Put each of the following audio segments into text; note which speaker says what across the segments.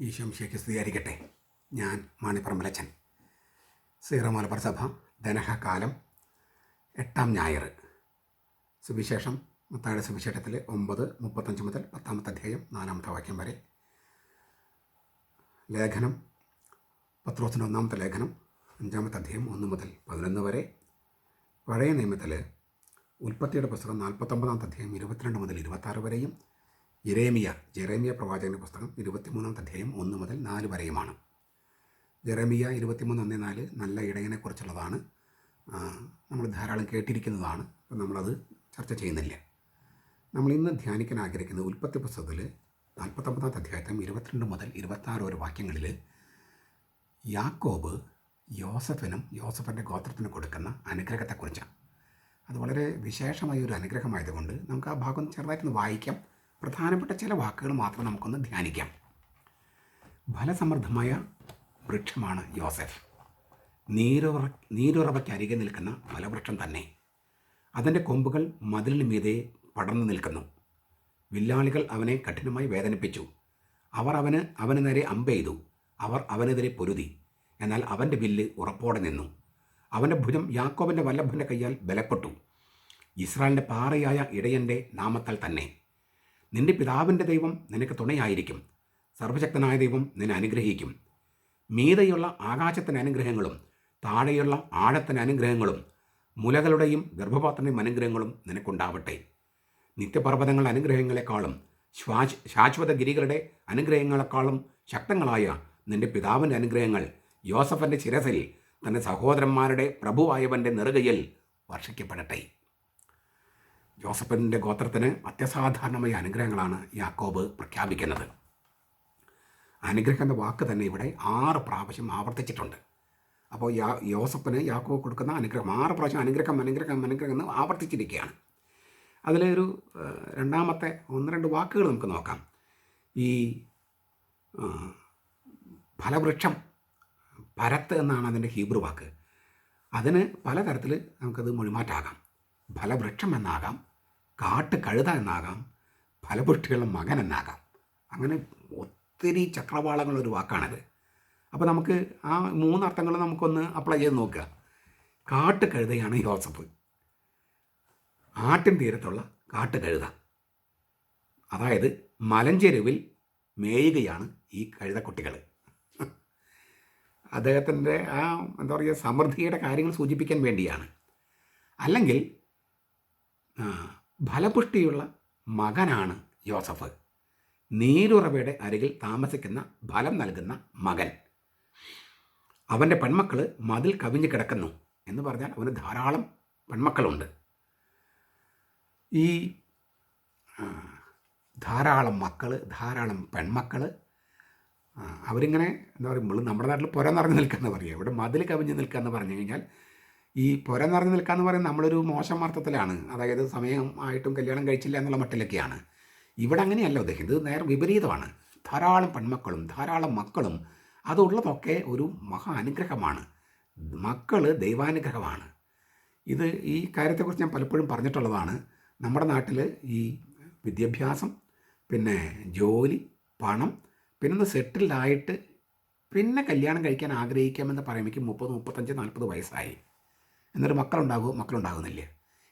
Speaker 1: ഈശോംശയ്ക്ക് സ്തുതിയായിരിക്കട്ടെ. ഞാൻ മാണിപ്പറമ്പലച്ചൻ. സീറോ മലബാർ സഭ ധനഹകാലം എട്ടാം ഞായർ. സുവിശേഷം മുത്താഴ സുവിശേഷത്തിൽ ഒമ്പത് മുപ്പത്തഞ്ച് മുതൽ പത്താമത്തെ അധ്യായം നാലാമത്തെ വാക്യം വരെ. ലേഖനം പത്രോസിന്റെ ഒന്നാമത്തെ ലേഖനം അഞ്ചാമത്തെ അധ്യായം ഒന്ന് മുതൽ പതിനൊന്ന് വരെ. പഴയ നിയമത്തിൽ ഉൽപ്പത്തിയുടെ പുസ്തകം നാൽപ്പത്തൊമ്പതാമത്തെ അധ്യായം ഇരുപത്തിരണ്ട് മുതൽ ഇരുപത്താറ് വരെയും ജെറേമിയ ജെറേമിയ പ്രവാചകന്റെ പുസ്തകം ഇരുപത്തിമൂന്നാമത്തെ അധ്യായം ഒന്ന് മുതൽ നാല് വരെയുമാണ്. ജെറേമിയ ഇരുപത്തിമൂന്ന് ഒന്ന് നാല് നല്ല ഇടയനെക്കുറിച്ചുള്ളതാണ്. നമ്മൾ ധാരാളം കേട്ടിരിക്കുന്നതാണ്. അപ്പം നമ്മളത് ചർച്ച ചെയ്യുന്നില്ല. നമ്മൾ ഇന്ന് ധ്യാനിക്കാൻ ആഗ്രഹിക്കുന്നത് ഉൽപ്പത്തി പുസ്തകത്തിൽ നാൽപ്പത്തൊമ്പതാമത്തെ അധ്യായത്തിൽ ഇരുപത്തിരണ്ട് മുതൽ ഇരുപത്താറ് ഒരു വാക്യങ്ങളിൽ യാക്കോബ് യോസഫിനും യോസഫിന്റെ ഗോത്രത്തിനും കൊടുക്കുന്ന അനുഗ്രഹത്തെക്കുറിച്ചാണ്. അത് വളരെ വിശേഷമായ ഒരു അനുഗ്രഹമായതുകൊണ്ട് നമുക്ക് ആ ഭാഗം ചെറുതായിട്ടൊന്ന് വായിക്കാം. പ്രധാനപ്പെട്ട ചില വാക്കുകൾ മാത്രം നമുക്കൊന്ന് ധ്യാനിക്കാം. ഫലസമൃദ്ധമായ വൃക്ഷമാണ് യോസഫ്. നീരുറ നീരുറവയ്ക്കരികെ നിൽക്കുന്ന ഫലവൃക്ഷം തന്നെ. അതിന്റെ കൊമ്പുകൾ മതിലിന് മീതെ പടർന്നു നിൽക്കുന്നു. വില്ലാളികൾ അവനെ കഠിനമായി വേദനിപ്പിച്ചു. അവർ അവന് അവന് നേരെ അമ്പെയ്തു അവർ അവനെതിരെ പൊരുതി. എന്നാൽ അവന്റെ വില്ല് ഉറപ്പോടെ നിന്നു. അവന്റെ ഭുജം യാക്കോബിന്റെ വല്ലഭന്റെ കയ്യാൽ ബലപ്പെട്ടു. ഇസ്രായേലിന്റെ പാറയായ ഇടയന്റെ നാമത്താൽ തന്നെ. നിന്റെ പിതാവിന്റെ ദൈവം നിനക്ക് തുണയായിരിക്കും. സർവശക്തനായ ദൈവം നിന്നെ അനുഗ്രഹിക്കും. മീതയുള്ള ആകാശത്തിന് അനുഗ്രഹങ്ങളും താഴെയുള്ള ആഴത്തിന് അനുഗ്രഹങ്ങളും മുലകളുടെയും ഗർഭപാത്രന്റെയും അനുഗ്രഹങ്ങളും നിനക്കുണ്ടാവട്ടെ. നിത്യപർവതങ്ങളുടെ അനുഗ്രഹങ്ങളെക്കാളും ശ്വാശ് ശാശ്വത ഗിരികളുടെ അനുഗ്രഹങ്ങളെക്കാളും ശക്തങ്ങളായ നിന്റെ പിതാവിന്റെ അനുഗ്രഹങ്ങൾ യോസഫന്റെ ശിരസിൽ തന്റെ സഹോദരന്മാരുടെ പ്രഭുവായവന്റെ നെറുകയിൽ വർഷിക്കപ്പെടട്ടെ. ജോസഫിന്റെ ഗോത്രത്തിന് അത്യസാധാരണമായ അനുഗ്രഹങ്ങളാണ് യാക്കോബ് പ്രഖ്യാപിക്കുന്നത്. അനുഗ്രഹം എന്ന വാക്ക് തന്നെ ഇവിടെ ആറ് പ്രാവശ്യം ആവർത്തിച്ചിട്ടുണ്ട്. അപ്പോൾ യാ യോസഫിന് യാക്കോബ് കൊടുക്കുന്ന അനുഗ്രഹം ആറ് പ്രാവശ്യം അനുഗ്രഹം അനുഗ്രഹം അനുഗ്രഹം എന്ന് ആവർത്തിച്ചിരിക്കുകയാണ്. അതിലെ ഒരു രണ്ടാമത്തെ ഒന്ന് രണ്ട് വാക്കുകൾ നമുക്ക് നോക്കാം. ഈ ഫലവൃക്ഷം പരത്ത് എന്നാണ് അതിന്റെ ഹീബ്രു വാക്ക്. അതിന് പലതരത്തിൽ നമുക്കത് മൊഴിമാറ്റാകാം. ഫലവൃക്ഷം എന്നാകാം കാട്ട് കഴുത എന്നാകാം ഫലപുഷ്ടികളുടെ മകൻ എന്നാകാം. അങ്ങനെ ഒത്തിരി ചക്രവാളങ്ങളൊരു വാക്കാണത്. അപ്പോൾ നമുക്ക് ആ മൂന്നർത്ഥങ്ങൾ നമുക്കൊന്ന് അപ്ലൈ ചെയ്ത് നോക്കുക. കാട്ട് കഴുതയാണ് യോസഫ് ആട്ടിൻ തീരത്തുള്ള കാട്ട് കഴുത. അതായത് മലഞ്ചെരുവിൽ മേയുകയാണ് ഈ കഴുതക്കുട്ടികൾ അദ്ദേഹത്തിന്റെ ആ എന്താ പറയുക സമൃദ്ധിയുടെ കാര്യങ്ങൾ സൂചിപ്പിക്കാൻ വേണ്ടിയാണ്. അല്ലെങ്കിൽ ഫലപുഷ്ടിയുള്ള മകനാണ് യോസഫ്. നീരുറവയുടെ അരികിൽ താമസിക്കുന്ന ഫലം നൽകുന്ന മകൻ. അവന്റെ പെൺമക്കൾ മതിൽ കവിഞ്ഞു കിടക്കുന്നു എന്ന് പറഞ്ഞാൽ അവന് ധാരാളം പെൺമക്കളുണ്ട്. ഈ ധാരാളം മക്കൾ ധാരാളം പെൺമക്കൾ അവരിങ്ങനെ എന്താ പറയുക നമ്മൾ നമ്മുടെ നാട്ടിൽ പുര നിറഞ്ഞു എന്ന് പറയുക ഇവിടെ മതിൽ കവിഞ്ഞ് നിൽക്കുക എന്ന് പറഞ്ഞു കഴിഞ്ഞാൽ ഈ പുര നിറഞ്ഞു നിൽക്കുക എന്ന് പറയുന്നത് നമ്മളൊരു മോശം അർത്ഥത്തിലാണ്. അതായത് സമയം ആയിട്ടും കല്യാണം കഴിച്ചില്ല എന്നുള്ള മട്ടിലൊക്കെയാണ്. ഇവിടെ അങ്ങനെയല്ല ഉദ്ദേശിക്കുന്നത്. ഇത് നേരെ വിപരീതമാണ്. ധാരാളം പെൺമക്കളും ധാരാളം മക്കളും അതുള്ളതൊക്കെ ഒരു മഹാ അനുഗ്രഹമാണ്. മക്കൾ ദൈവാനുഗ്രഹമാണ്. ഇത് ഈ കാര്യത്തെക്കുറിച്ച് ഞാൻ പലപ്പോഴും പറഞ്ഞിട്ടുള്ളതാണ്. നമ്മുടെ നാട്ടിൽ ഈ വിദ്യാഭ്യാസം പിന്നെ ജോലി പണം പിന്നെ സെറ്റിൽഡായിട്ട് പിന്നെ കല്യാണം കഴിക്കാൻ ആഗ്രഹിക്കാമെന്ന് പറയുമ്പോൾ മുപ്പത് മുപ്പത്തഞ്ച് നാൽപ്പത് വയസ്സായി. എന്നിട്ട് മക്കളുണ്ടാകുമോ മക്കളുണ്ടാകുന്നില്ല.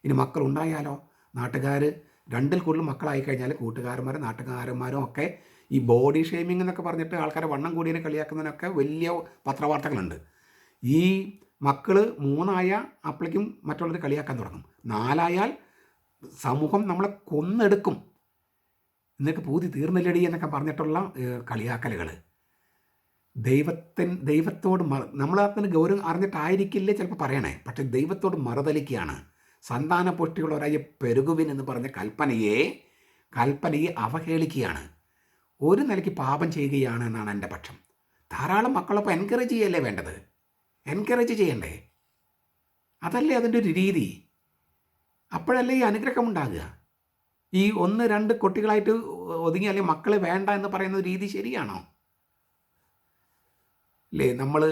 Speaker 1: ഇനി മക്കളുണ്ടായാലോ? നാട്ടുകാർ രണ്ടിൽ കൂടുതൽ മക്കളായി കഴിഞ്ഞാൽ കൂട്ടുകാരന്മാരും നാട്ടുകാരന്മാരും ഒക്കെ ഈ ബോഡി ഷേമിംഗ് എന്നൊക്കെ പറഞ്ഞിട്ട് ആൾക്കാരെ വണ്ണം കൂടിയതിനെ കളിയാക്കുന്നതിനൊക്കെ വലിയ പത്രവാർത്തകളുണ്ട്. ഈ മക്കൾ മൂന്നായ അപ്പോഴേക്കും മറ്റുള്ളവർ കളിയാക്കാൻ തുടങ്ങും. നാലായാൽ സമൂഹം നമ്മളെ കൊന്നെടുക്കും. എന്നിട്ട് പൂതി തീർന്നില്ലടി എന്നൊക്കെ പറഞ്ഞിട്ടുള്ള കളിയാക്കലുകൾ ദൈവത്തിൻ ദൈവത്തോട് മറ നമ്മളതിന് ഗൗരവം അറിഞ്ഞിട്ടായിരിക്കില്ലേ ചിലപ്പോൾ പറയണേ. പക്ഷെ ദൈവത്തോട് മറുതലിക്കുകയാണ്. സന്താന പുഷ്ടിയുള്ളവരായ പെരുകുവിൻ എന്ന് പറഞ്ഞ കൽപ്പനയെ കൽപ്പനയെ അവഹേളിക്കുകയാണ്. ഒരു നിലയ്ക്ക് പാപം ചെയ്യുകയാണ് എന്നാണ് എന്റെ പക്ഷം. ധാരാളം മക്കളപ്പോൾ എൻകറേജ് ചെയ്യല്ലേ വേണ്ടത്? എൻകറേജ് ചെയ്യണ്ടേ? അതല്ലേ അതിന്റെ ഒരു രീതി? അപ്പോഴല്ലേ ഈ അനുഗ്രഹം ഉണ്ടാകുക? ഈ ഒന്ന് രണ്ട് കുട്ടികളായിട്ട് ഒതുങ്ങി അല്ലെങ്കിൽ മക്കളെ വേണ്ട എന്ന് പറയുന്ന രീതി ശരിയാണോ? അല്ലേ നമ്മൾ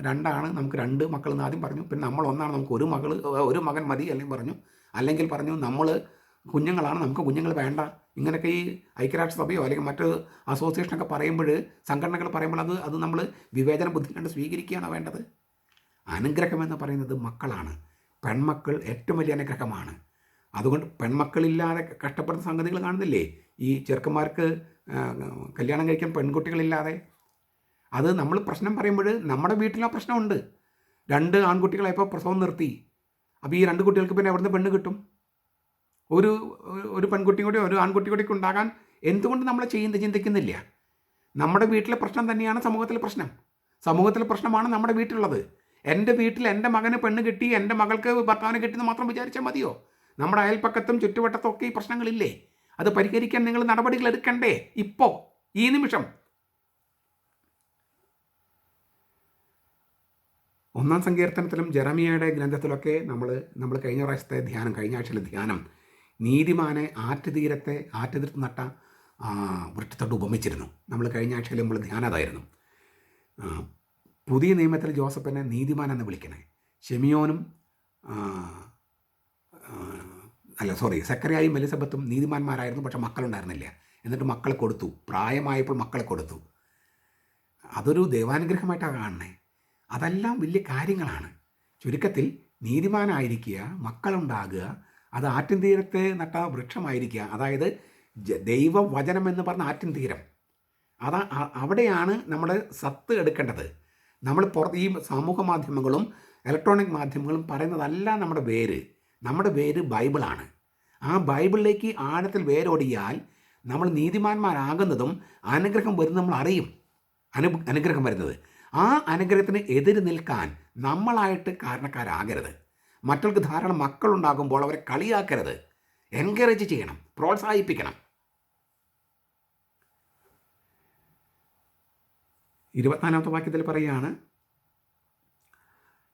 Speaker 1: രണ്ടാണ് നമുക്ക് രണ്ട് മക്കൾ എന്ന് ആദ്യം പറഞ്ഞു. പിന്നെ നമ്മൾ ഒന്നാണ് നമുക്ക് ഒരു മകൾ ഒരു മകൻ മതി അല്ലെങ്കിൽ പറഞ്ഞു. അല്ലെങ്കിൽ പറഞ്ഞു നമ്മൾ കുഞ്ഞുങ്ങളാണ് നമുക്ക് കുഞ്ഞുങ്ങൾ വേണ്ട. ഇങ്ങനെയൊക്കെ ഈ ഐക്യരാഷ്ട്രസഭയോ അല്ലെങ്കിൽ മറ്റ് അസോസിയേഷനൊക്കെ പറയുമ്പോൾ സംഘടനകൾ പറയുമ്പോൾ അത് അത് നമ്മൾ വിവേചന ബുദ്ധി കണ്ട് സ്വീകരിക്കുകയാണ് വേണ്ടത്? അനുഗ്രഹം എന്ന് പറയുന്നത് മക്കളാണ്. പെൺമക്കൾ ഏറ്റവും വലിയ അനുഗ്രഹമാണ്. അതുകൊണ്ട് പെൺമക്കളില്ലാതെ കഷ്ടപ്പെടുന്ന സംഗതികൾ കാണുന്നില്ലേ? ഈ ചെറുക്കന്മാർക്ക് കല്യാണം കഴിക്കാൻ പെൺകുട്ടികളില്ലാതെ അത് നമ്മൾ പ്രശ്നം പറയുമ്പോൾ നമ്മുടെ വീട്ടിൽ ആ പ്രശ്നമുണ്ട്. രണ്ട് ആൺകുട്ടികളെ ഇപ്പോൾ പ്രസവം നിർത്തി. അപ്പോൾ ഈ രണ്ട് കുട്ടികൾക്ക് പിന്നെ എവിടുന്ന് പെണ്ണ് കിട്ടും? ഒരു ഒരു പെൺകുട്ടി കൂടി ഒരു ആൺകുട്ടി കൂടി ഉണ്ടാകാൻ എന്തുകൊണ്ട് നമ്മൾ ചെയ്യുന്ന ചിന്തിക്കുന്നില്ല? നമ്മുടെ വീട്ടിലെ പ്രശ്നം തന്നെയാണ് സമൂഹത്തിലെ പ്രശ്നം. സമൂഹത്തിലെ പ്രശ്നമാണ് നമ്മുടെ വീട്ടിലുള്ളത്. എന്റെ വീട്ടിൽ എന്റെ മകന് പെണ്ണ് കിട്ടി എന്റെ മകൾക്ക് ഭർത്താവിന് കിട്ടിയെന്ന് മാത്രം വിചാരിച്ചാൽ മതിയോ? നമ്മുടെ അയൽപ്പക്കത്തും ചുറ്റുവട്ടത്തും ഒക്കെ ഈ പ്രശ്നങ്ങളില്ലേ? അത് പരിഹരിക്കാൻ നിങ്ങൾ നടപടികൾ എടുക്കണ്ടേ? ഇപ്പോൾ ഈ നിമിഷം. ഒന്നാം സങ്കീർത്തനത്തിലും ജെറമിയയുടെ ഗ്രന്ഥത്തിലൊക്കെ നമ്മൾ നമ്മൾ കഴിഞ്ഞ പ്രാവശ്യത്തെ ധ്യാനം കഴിഞ്ഞ ആഴ്ചയിലെ ധ്യാനം നീതിമാനെ ആറ്റുതീരത്തെ ആറ്റുതീർത്ത് നട്ട വൃക്ഷത്തോട്ട് ഉപമിച്ചിരുന്നു. നമ്മൾ കഴിഞ്ഞ ആഴ്ചയിൽ നമ്മൾ ധ്യാനം അതായിരുന്നു പുതിയ നിയമത്തിൽ ജോസഫിനെ നീതിമാൻ എന്ന് വിളിക്കണേ. ഷെമിയോനും അല്ല സോറി സെക്രയായും എലിസബത്തും നീതിമാന്മാരായിരുന്നു പക്ഷെ മക്കളുണ്ടായിരുന്നില്ല. എന്നിട്ട് മക്കളെ കൊടുത്തു. പ്രായമായപ്പോൾ മക്കളെ കൊടുത്തു. അതൊരു ദൈവാനുഗ്രഹമായിട്ടാണ് കാണണേ. അതെല്ലാം വലിയ കാര്യങ്ങളാണ്. ചുരുക്കത്തിൽ നീതിമാനായിരിക്കുക മക്കളുണ്ടാകുക അത് ആറ്റിൻ തീരത്തെ നട്ട വൃക്ഷമായിരിക്കുക. അതായത് ദൈവവചനം എന്ന് പറഞ്ഞ ആറ്റിൻ തീരം അതാ അവിടെയാണ് നമ്മൾ സത്ത് എടുക്കേണ്ടത്. നമ്മൾ പുറത്ത് ഈ സമൂഹ മാധ്യമങ്ങളും ഇലക്ട്രോണിക് മാധ്യമങ്ങളും പറയുന്നതല്ല നമ്മുടെ വേര്. നമ്മുടെ വേര് ബൈബിളാണ്. ആ ബൈബിളിലേക്ക് ആഴത്തിൽ വേരോടിയാൽ നമ്മൾ നീതിമാന്മാരാകുന്നതും അനുഗ്രഹം വരുന്നത് നമ്മൾ അറിയും. അനു അനുഗ്രഹം വരുന്നത്. ആ അനുഗ്രഹത്തിന് എതിര് നിൽക്കാൻ നമ്മളായിട്ട് കാരണക്കാരാകരുത്. മറ്റുള്ളവർക്ക് ധാരാളം മക്കളുണ്ടാകുമ്പോൾ അവരെ കളിയാക്കരുത്. എൻകറേജ് ചെയ്യണം പ്രോത്സാഹിപ്പിക്കണം. ഇരുപത്തിനാലാമത്തെ വാക്യത്തിൽ പറയുകയാണ്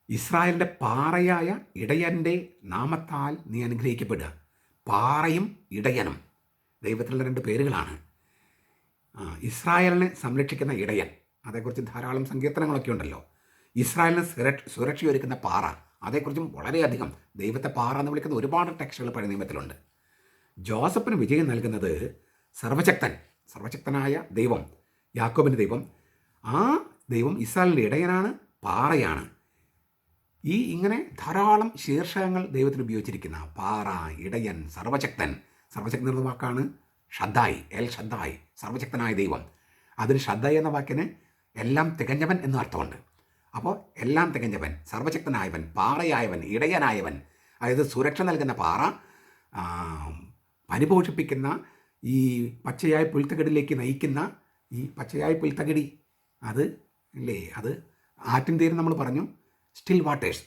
Speaker 1: ഇസ്രായേലിന്റെ പാറയായ ഇടയന്റെ നാമത്താൽ നീ അനുഗ്രഹിക്കപ്പെടുക. പാറയും ഇടയനും. ദൈവത്തിലുള്ള രണ്ട് പേരുകളാണ്. ഇസ്രായേലിനെ സംരക്ഷിക്കുന്ന ഇടയൻ. അതേക്കുറിച്ച് ധാരാളം സങ്കീർത്തനങ്ങളൊക്കെ ഉണ്ടല്ലോ. ഇസ്രായേലിന് സുരക്ഷ സുരക്ഷയൊരുക്കുന്ന പാറ. അതേക്കുറിച്ചും വളരെയധികം ദൈവത്തെ പാറ എന്ന് വിളിക്കുന്ന ഒരുപാട് ടെക്സ്റ്റുകൾ പഴയ നിയമത്തിലുണ്ട്. ജോസഫിന് വിജയം നൽകുന്നത് സർവശക്തൻ സർവശക്തനായ ദൈവം യാക്കോബിന്റെ ദൈവം. ആ ദൈവം ഇസ്രായേലിന്റെ ഇടയനാണ് പാറയാണ്. ഈ ഇങ്ങനെ ധാരാളം ശീർഷകങ്ങൾ ദൈവത്തിന് ഉപയോഗിച്ചിരിക്കുന്ന പാറ ഇടയൻ സർവശക്തൻ. സർവശക്തൻ എന്ന വാക്കാണ് ഷദ്ദായി എൽ ഷദ്ദായി സർവശക്തനായ ദൈവം. അതിന് ഷദ്ദായി എന്ന വാക്കിന് എല്ലാം തികഞ്ഞവൻ എന്നും അർത്ഥമുണ്ട്. അപ്പോൾ എല്ലാം തികഞ്ഞവൻ സർവശക്തനായവൻ പാറയായവൻ ഇടയനായവൻ അതായത് സുരക്ഷ നൽകുന്ന പാറ പരിപോഷിപ്പിക്കുന്ന ഈ പച്ചയായ പുൽത്തകിടിലേക്ക് നയിക്കുന്ന ഈ പച്ചയായ പുൽത്തകിടി അത് ഇല്ലേ അത് ആറ്റിൻ തീരം നമ്മൾ പറഞ്ഞു സ്റ്റിൽ വാട്ടേഴ്സ്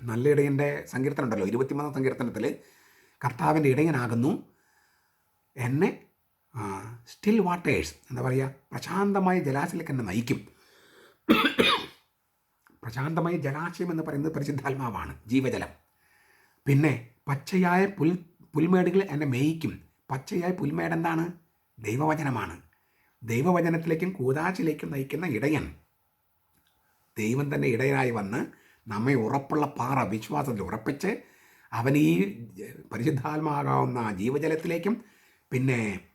Speaker 1: നല്ല ഇടയന്റെ സങ്കീർത്തനം ഉണ്ടല്ലോ ഇരുപത്തിമൂന്നാം സങ്കീർത്തനത്തിൽ കർത്താവിന്റെ ഇടയനാകുന്നു. എന്നെ സ്റ്റിൽ വാട്ടേഴ്സ് എന്താ പറയുക പ്രശാന്തമായ ജലാശയത്തിലേക്ക് എന്നെ നയിക്കും. പ്രശാന്തമായ ജലാശയം എന്ന് പറയുന്നത് പരിശുദ്ധാത്മാവാണ് ജീവജലം. പിന്നെ പച്ചയായ പുൽ പുൽമേടുകൾ എന്നെ മേയിക്കും. പച്ചയായ പുൽമേട് എന്താണ്? ദൈവവചനമാണ്. ദൈവവചനത്തിലേക്കും കൂതാശിലേക്കും നയിക്കുന്ന ഇടയൻ. ദൈവം തന്നെ ഇടയനായി വന്ന് നമ്മെ ഉറപ്പുള്ള പാറ വിശ്വാസത്തിൽ ഉറപ്പിച്ച് അവൻ ഈ പരിശുദ്ധാത്മാകാവുന്ന ജീവജലത്തിലേക്കും പിന്നെ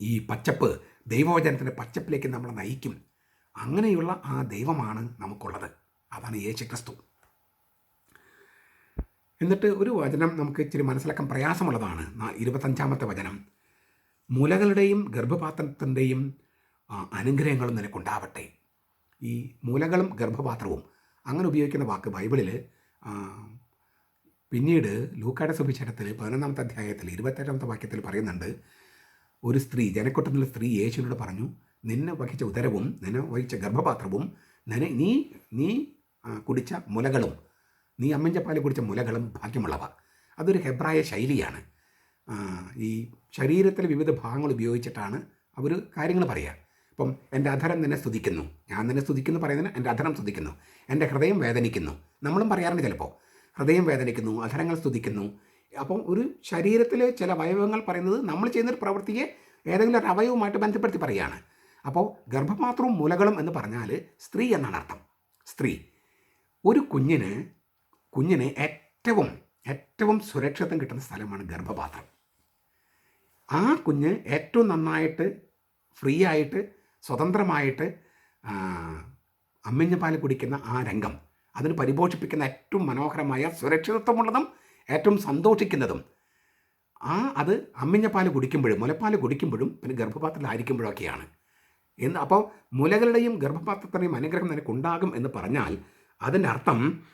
Speaker 1: ഈ പച്ചപ്പ് ദൈവവചനത്തിന്റെ പച്ചപ്പിലേക്ക് നമ്മളെ നയിക്കും. അങ്ങനെയുള്ള ആ ദൈവമാണ് നമുക്കുള്ളത്. അതാണ് യേശു ക്രിസ്തു എന്നിട്ട് ഒരു വചനം നമുക്ക് ഇച്ചിരി മനസ്സിലാക്കാൻ പ്രയാസമുള്ളതാണ്. ഇരുപത്തഞ്ചാമത്തെ വചനം. മുലകളുടെയും ഗർഭപാത്രത്തിന്റെയും അനുഗ്രഹങ്ങളും നിനക്കുണ്ടാവട്ടെ. ഈ മൂലകളും ഗർഭപാത്രവും. അങ്ങനെ ഉപയോഗിക്കുന്ന വാക്ക് ബൈബിളിൽ പിന്നീട് ലൂക്കാട സുവിശേഷത്തിൽ പതിനൊന്നാമത്തെ അധ്യായത്തിൽ ഇരുപത്തേഴാമത്തെ വാക്യത്തിൽ പറയുന്നുണ്ട് ഒരു സ്ത്രീ ജനക്കൂട്ടത്തിലുള്ള സ്ത്രീ യേശുവിനോട് പറഞ്ഞു നിന്നെ വഹിച്ച ഉദരവും നിന്നെ വഹിച്ച ഗർഭപാത്രവും നിന്നെ നീ നീ കുടിച്ച മുലകളും നീ അമ്മഞ്ച പാൽ കുടിച്ച മുലകളും ഭാഗ്യമുള്ളവ. അതൊരു ഹെബ്രായ ശൈലിയാണ്. ഈ ശരീരത്തിലെ വിവിധ ഭാഗങ്ങൾ ഉപയോഗിച്ചിട്ടാണ് അവർ കാര്യങ്ങൾ പറയുക. ഇപ്പം എന്റെ അധരം നിന്നെ സ്തുതിക്കുന്നു. ഞാൻ നിന്നെ സ്തുതിക്കുന്നു പറയുന്നതിന് എന്റെ അധരം സ്തുതിക്കുന്നു. എന്റെ ഹൃദയം വേദനിക്കുന്നു. നമ്മളും പറയാറുണ്ട് ചിലപ്പോൾ. ഹൃദയം വേദനിക്കുന്നു അധരങ്ങൾ സ്തുതിക്കുന്നു അപ്പം ഒരു ശരീരത്തിലെ ചില അവയവങ്ങൾ പറയുന്നത് നമ്മൾ ചെയ്യുന്നൊരു പ്രവൃത്തിയെ ഏതെങ്കിലും ഒരു അവയവുമായിട്ട് ബന്ധപ്പെടുത്തി പറയുകയാണ്. അപ്പോൾ ഗർഭപാത്രവും മുലകളും എന്ന് പറഞ്ഞാൽ സ്ത്രീ എന്നാണ് അർത്ഥം. സ്ത്രീ. ഒരു കുഞ്ഞിന് കുഞ്ഞിന് ഏറ്റവും ഏറ്റവും സുരക്ഷിതം കിട്ടുന്ന സ്ഥലമാണ് ഗർഭപാത്രം. ആ കുഞ്ഞ് ഏറ്റവും നന്നായിട്ട് ഫ്രീ ആയിട്ട് സ്വതന്ത്രമായിട്ട് അമ്മിഞ്ഞ പാൽ കുടിക്കുന്ന ആ രംഗം അതിന് പരിപോഷിപ്പിക്കുന്ന ഏറ്റവും മനോഹരമായ സുരക്ഷിതത്വമുള്ളതും ഏറ്റവും സന്തോഷിക്കുന്നതും ആ അത് അമ്മിഞ്ഞപ്പാൽ കുടിക്കുമ്പോഴും മുലപ്പാൽ കുടിക്കുമ്പോഴും പിന്നെ ഗർഭപാത്രത്തിലായിരിക്കുമ്പോഴൊക്കെയാണ്. എന്ന് അപ്പോൾ മുലകളുടെയും ഗർഭപാത്രത്തിന്റെയും അനുഗ്രഹം നിനക്കുണ്ടാകും എന്ന് പറഞ്ഞാൽ അതിന്റെ അർത്ഥം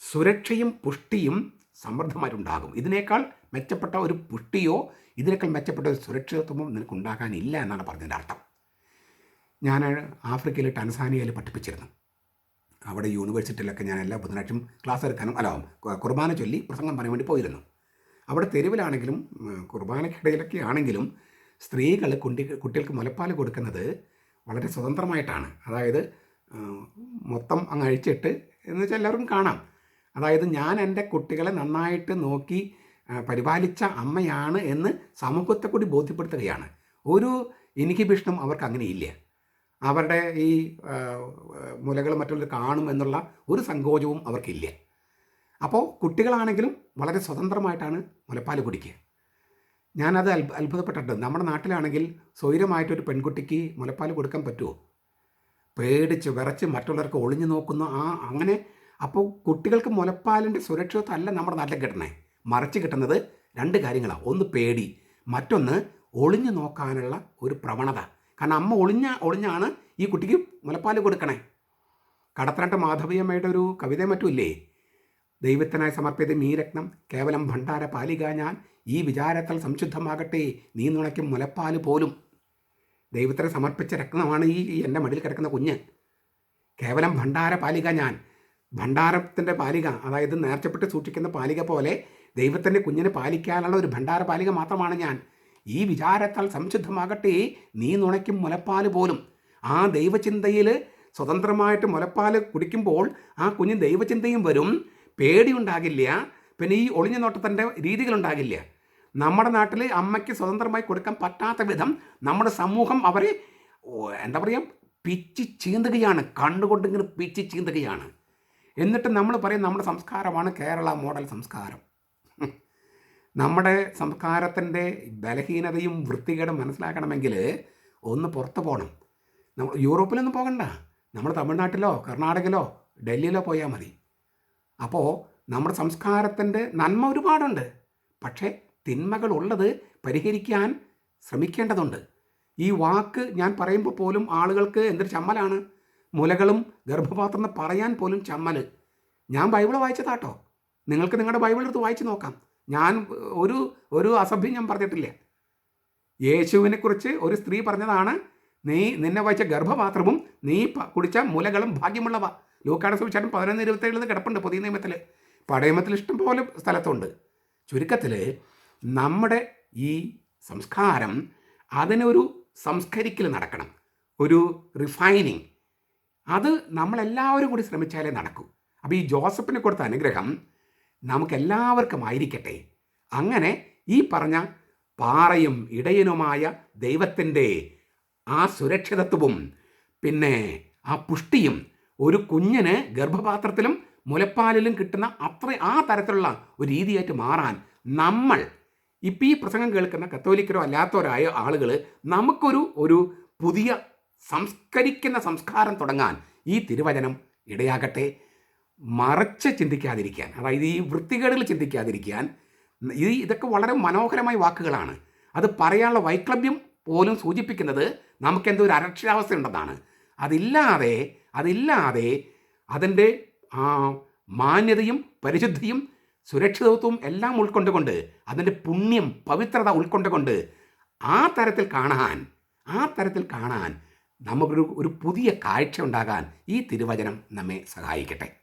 Speaker 1: സുരക്ഷയും പുഷ്ടിയും സമൃദ്ധമായിട്ടുണ്ടാകും. ഇതിനേക്കാൾ മെച്ചപ്പെട്ട ഒരു പുഷ്ടിയോ ഇതിനേക്കാൾ മെച്ചപ്പെട്ട ഒരു സുരക്ഷിതത്വമോ നിനക്കുണ്ടാകാനില്ല എന്നാണ് പറഞ്ഞതിന്റെ അർത്ഥം. ഞാൻ ആഫ്രിക്കയിൽ ടൻസാനിയയിൽ പഠിപ്പിച്ചിരുന്നു. അവിടെ യൂണിവേഴ്സിറ്റിയിലൊക്കെ ഞാൻ എല്ലാ ബുധനാഴ്ചയും ക്ലാസ് എടുക്കാനും അല്ല കുർബാന ചൊല്ലി പ്രസംഗം പറയാൻ വേണ്ടി പോയിരുന്നു. അവിടെ തെരുവിലാണെങ്കിലും കുർബാനക്കിടയിലൊക്കെ ആണെങ്കിലും സ്ത്രീകൾ കുട്ടി കുട്ടികൾക്ക് മുലപ്പാൽ കൊടുക്കുന്നത് വളരെ സ്വതന്ത്രമായിട്ടാണ്. അതായത് മൊത്തം അങ്ങ് അഴിച്ചിട്ട് എന്ന് വെച്ചാൽ എല്ലാവരും കാണാം. അതായത് ഞാൻ എന്റെ കുട്ടികളെ നന്നായിട്ട് നോക്കി പരിപാലിച്ച അമ്മയാണ് എന്ന് സമൂഹത്തെ കൂടി ബോധ്യപ്പെടുത്തുകയാണ്. ഒരു ഇൻഹിബിഷനും അവർക്ക് അങ്ങനെയില്ല അവരുടെ ഈ മുലകൾ മറ്റുള്ളവർ കാണും എന്നുള്ള ഒരു സങ്കോചവും അവർക്കില്ല. അപ്പോൾ കുട്ടികളാണെങ്കിലും വളരെ സ്വതന്ത്രമായിട്ടാണ് മുലപ്പാൽ കുടിക്കുക. ഞാനത് അത്ഭു അത്ഭുതപ്പെട്ടിട്ടുണ്ട്. നമ്മുടെ നാട്ടിലാണെങ്കിൽ സ്വൈരമായിട്ടൊരു പെൺകുട്ടിക്ക് മുലപ്പാൽ കൊടുക്കാൻ പറ്റുമോ? പേടിച്ച് വിറച്ച് മറ്റുള്ളവർക്ക് ഒളിഞ്ഞു നോക്കുന്ന ആ അങ്ങനെ അപ്പോൾ കുട്ടികൾക്ക് മുലപ്പാലിന്റെ സുരക്ഷിതത്വം അല്ല നമ്മുടെ നാട്ടിൽ കിട്ടണേ മറിച്ച് കിട്ടുന്നത് രണ്ട് കാര്യങ്ങളാണ് ഒന്ന് പേടി മറ്റൊന്ന് ഒളിഞ്ഞു നോക്കാനുള്ള ഒരു പ്രവണത. കാരണം അമ്മ ഒളിഞ്ഞ ഒളിഞ്ഞാണ് ഈ കുട്ടിക്ക് മുലപ്പാൽ കൊടുക്കണേ. കടത്തനാട്ട് മാധവിയമ്മയുടെ ഒരു കവിത മറ്റുമില്ലേ? ദൈവത്തിനായി സമർപ്പിത മീരത്നം രത്നം കേവലം ഭണ്ഡാര പാലിക ഞാൻ ഈ വിചാരത്തിൽ സംശുദ്ധമാകട്ടെ നീ നുണയ്ക്കും മുലപ്പാൽ പോലും. ദൈവത്തിന് സമർപ്പിച്ച രത്നമാണ് ഈ ഈ എന്റെ മടിയിൽ കിടക്കുന്ന കുഞ്ഞ്. കേവലം ഭണ്ഡാര പാലിക ഞാൻ. ഭണ്ഡാരത്തിന്റെ പാലിക അതായത് നേർച്ചപ്പെട്ട് സൂക്ഷിക്കുന്ന പാലിക പോലെ ദൈവത്തിന്റെ കുഞ്ഞിനെ പാലിക്കാനുള്ള ഒരു ഭണ്ഡാര പാലിക മാത്രമാണ് ഞാൻ. ഈ വിചാരത്താൽ സംശുദ്ധമാകട്ടെ നീ നുണയ്ക്കും മുലപ്പാൽ പോലും. ആ ദൈവചിന്തയിൽ സ്വതന്ത്രമായിട്ട് മുലപ്പാൽ കുടിക്കുമ്പോൾ ആ കുഞ്ഞ് ദൈവചിന്തയും വരും. പേടിയുണ്ടാകില്ല. പിന്നെ ഈ ഒളിഞ്ഞ നോട്ടത്തിന്റെ രീതികളുണ്ടാകില്ല. നമ്മുടെ നാട്ടിൽ അമ്മയ്ക്ക് സ്വതന്ത്രമായി കൊടുക്കാൻ പറ്റാത്ത വിധം നമ്മുടെ സമൂഹം അവരെ എന്താ പറയുക പിച്ചി ചീന്തുകയാണ്. കണ്ടുകൊണ്ടിങ്ങനെ പിച്ചി ചീന്തുകയാണ്. എന്നിട്ട് നമ്മൾ പറയും നമ്മുടെ സംസ്കാരമാണ് കേരള മോഡൽ സംസ്കാരം. നമ്മുടെ സംസ്കാരത്തിന്റെ ബലഹീനതയും വൃത്തികേടും മനസ്സിലാക്കണമെങ്കിൽ ഒന്ന് പുറത്ത് പോകണം. നമ്മൾ യൂറോപ്പിലൊന്നും പോകണ്ട. നമ്മൾ തമിഴ്നാട്ടിലോ കർണാടകയിലോ ഡൽഹിയിലോ പോയാൽ മതി. അപ്പോൾ നമ്മുടെ സംസ്കാരത്തിന്റെ നന്മ ഒരുപാടുണ്ട്. പക്ഷേ തിന്മകൾ ഉള്ളത് പരിഹരിക്കാൻ ശ്രമിക്കേണ്ടതുണ്ട്. ഈ വാക്ക് ഞാൻ പറയുമ്പോൾ പോലും ആളുകൾക്ക് എന്തൊരു ചമ്മലാണ്. മുലകളും ഗർഭപാത്രം പറയാൻ പോലും ചമ്മൽ ഞാൻ ബൈബിൾ വായിച്ചതാട്ടോ. നിങ്ങൾക്ക് നിങ്ങളുടെ ബൈബിൾ എടുത്ത് വായിച്ച് നോക്കാം. ഞാൻ ഒരു ഒരു അസഭ്യം ഞാൻ പറഞ്ഞിട്ടില്ല. യേശുവിനെക്കുറിച്ച് ഒരു സ്ത്രീ പറഞ്ഞതാണ് നീ നിന്നെ വായിച്ച ഗർഭപാത്രവും നീ കുടിച്ച മുലകളും ഭാഗ്യമുള്ളവ. ലൂക്കാട് സുവിശേഷം പതിനൊന്ന് ഇരുപത്തേഴിൽ കിടപ്പുണ്ട് പുതിയ നിയമത്തിൽ പടയമത്തിൽ ഇഷ്ടം പോലെ സ്ഥലത്തുണ്ട്. ചുരുക്കത്തിൽ നമ്മുടെ ഈ സംസ്കാരം അതിനൊരു സംസ്കരിക്കൽ നടക്കണം. ഒരു റിഫൈനിങ് അത് നമ്മളെല്ലാവരും കൂടി ശ്രമിച്ചാലേ നടക്കൂ. അപ്പോൾ ഈ ജോസഫിന് കൊടുത്ത അനുഗ്രഹം നമുക്കെല്ലാവർക്കും ആയിരിക്കട്ടെ. അങ്ങനെ ഈ പറഞ്ഞ പാറയും ഇടയനുമായ ദൈവത്തിന്റെ ആ സുരക്ഷിതത്വവും പിന്നെ ആ പുഷ്ടിയും ഒരു കുഞ്ഞിന് ഗർഭപാത്രത്തിലും മുലപ്പാലിലും കിട്ടുന്ന അത്ര ആ തരത്തിലുള്ള ഒരു രീതിയായിട്ട് മാറാൻ നമ്മൾ ഇപ്പം ഈ പ്രസംഗം കേൾക്കുന്ന കത്തോലിക്കരോ അല്ലാത്തവരായ ആളുകൾ നമുക്കൊരു ഒരു പുതിയ സംസ്കരിക്കുന്ന സംസ്കാരം തുടങ്ങാൻ ഈ തിരുവചനം ഇടയാകട്ടെ. മറച്ച് ചിന്തിക്കാതിരിക്കാൻ. അതായത് ഈ വൃത്തികേടുകൾ ചിന്തിക്കാതിരിക്കാൻ ഈ ഇതൊക്കെ വളരെ മനോഹരമായ വാക്കുകളാണ്. അത് പറയാനുള്ള വൈക്ലഭ്യം പോലും സൂചിപ്പിക്കുന്നത് നമുക്കെന്തോ ഒരു അരക്ഷരാവസ്ഥ ഉണ്ടെന്നാണ്. അതില്ലാതെ അതില്ലാതെ അതിന്റെ മാന്യതയും പരിശുദ്ധിയും സുരക്ഷിതത്വവും എല്ലാം ഉൾക്കൊണ്ടുകൊണ്ട് അതിന്റെ പുണ്യം പവിത്രത ഉൾക്കൊണ്ടുകൊണ്ട് ആ തരത്തിൽ കാണാൻ ആ തരത്തിൽ കാണാൻ നമുക്കൊരു ഒരു പുതിയ കാഴ്ച ഉണ്ടാകാൻ ഈ തിരുവചനം നമ്മെ സഹായിക്കട്ടെ.